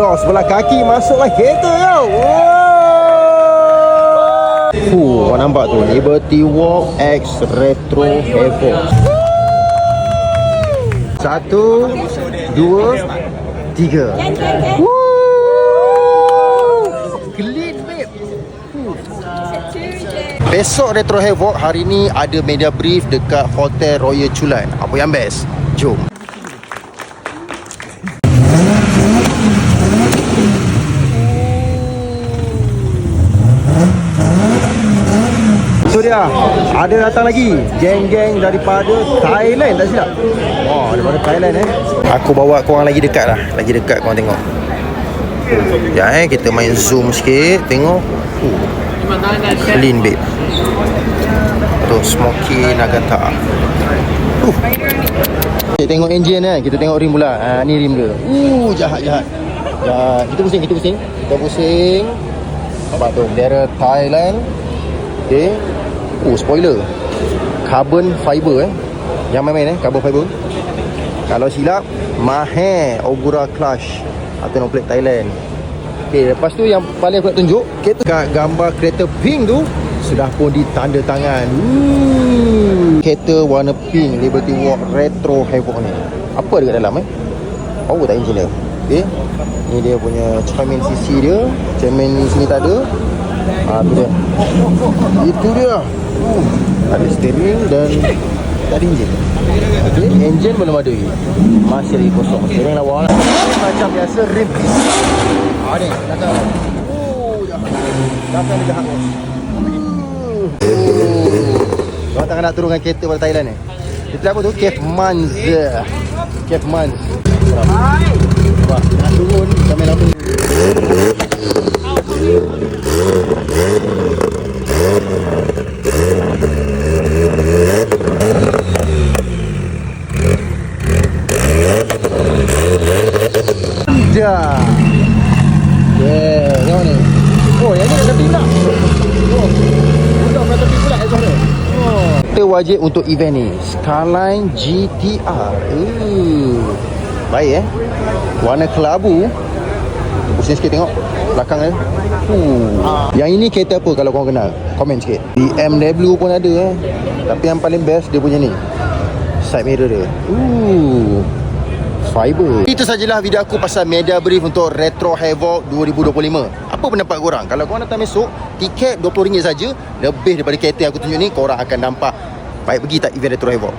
Oh, sebelah kaki masuklah kereta. Wow. Fuh, kau nampak tu Liberty Walk X Retro Havoc. Satu, dua, tiga. Besok Retro Havoc hari ni ada media brief dekat Hotel Royal Chulan. Apa yang best? Jom. Dia ada datang lagi geng-geng daripada Thailand tak silap. Oh, daripada Thailand eh. Aku bawa korang lagi dekat lah. Lagi dekat korang tengok. Ya eh kita main zoom sikit tengok. Uh, clean babe. Tu Smoky Nagata. Uh. Kita tengok engine kan. Kita tengok rim pula. Ha, ni rim dia. Uh, jahat jahat. Jahat. Kita pusing, kita pusing. Kita pusing. Nampak tu. Daerah Thailand. Okay. Oh, spoiler. Carbon fiber eh. Yang main-main eh, carbon fiber. Kalau silap, Mahe Ogura Clash atau nombor plate Thailand. Okay, lepas tu yang paling aku nak tunjuk, kereta kat gambar kereta pink tu sudah pun ditanda tangan. Ooh. Kereta warna pink Liberty Walk Retro Havoc ni. Apa dekat dalam eh? Power tak engineer. Okay. Ni dia punya cermin CC dia. Cermin sini tak ada. Ah, tu dia. Itu dia. Uh, ada steering dan tak ada enjin. Okay, enjin belum ada lagi. Masih lagi kosong. Steering lawa lah. Macam biasa rim. Ah ni, belakang. Oh, jahat. Belakang dia jahat bos. Kau tak nak turunkan kereta pada Thailand ni. Itu apa tu? Cave Mans. Cave Mans. Nampak? Nak turun sampai lama. Dah. Yeah, ni. Oh, yang ni. Oh. Dia. Oh. Kita wajib untuk event ni. Skyline GTR. Uh. Baik eh. Warna kelabu. Pusing sikit tengok belakang dia. Uh. Yang ini kereta apa kalau korang kenal? Komen sikit. BMW pun ada eh. Tapi yang paling best dia punya ni. Side mirror dia. Uh fiber. Itu sajalah video aku pasal media brief untuk Retro Havoc 2025. Apa pendapat korang? Kalau korang datang besok, tiket RM20 saja, lebih daripada kereta yang aku tunjuk ni, korang akan nampak baik pergi tak event Retro Havoc.